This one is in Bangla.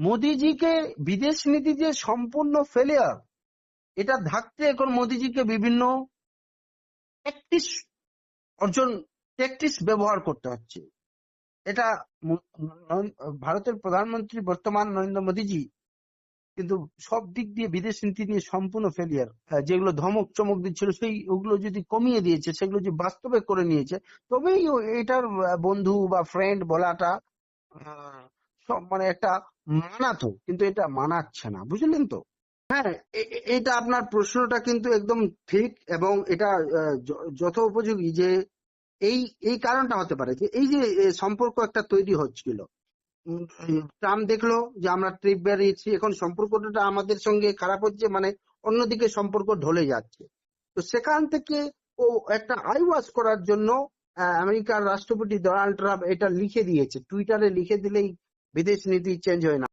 মোদিজিকে বিদেশ নীতি যে সম্পূর্ণ ফেলিয়ার এটা ঢাকতে এখন মোদিজিকে বিভিন্ন ট্যাকটিস অর্জন ট্যাকটিস ব্যবহার করতে হচ্ছে। এটা ভারতের প্রধানমন্ত্রী বর্তমান নরেন্দ্র মোদীজি কিন্তু সব দিক দিয়ে বিদেশ নীতি নিয়ে সম্পূর্ণ ফেলিয়ার যেগুলো ধমক চমক দিচ্ছিল, সেই ওগুলো যদি কমিয়ে দিয়েছে, সেগুলো যদি বাস্তবে করে নিয়েছে, তবেই এটার বন্ধু বা ফ্রেন্ড বলাটা মানে একটা মানাতো কিন্তু এটা মানাচ্ছে না বুঝলেন তো? হ্যাঁ এটা আপনার প্রশ্নটা কিন্তু একদম ঠিক এবং এটা আহ, য- যথোপযোগী যে এই এই কারণটা হতে পারে যে এই যে সম্পর্ক একটা তৈরি হচ্ছিল। ট্রাম্প দেখল যে আমরা ট্রিপ বেরিয়েছি এখন সম্পর্কটা আমাদের সঙ্গে খারাপ হচ্ছে মানে অন্যদিকে সম্পর্ক ঢলে যাচ্ছে। তো সেখান থেকে ও একটা আই ওয়াশ করার জন্য আমেরিকার রাষ্ট্রপতি ডোনাল্ড ট্রাম্প এটা লিখে দিয়েছে টুইটারে লিখে দিলেই বিদেশ নীতি চেঞ্জ হয় না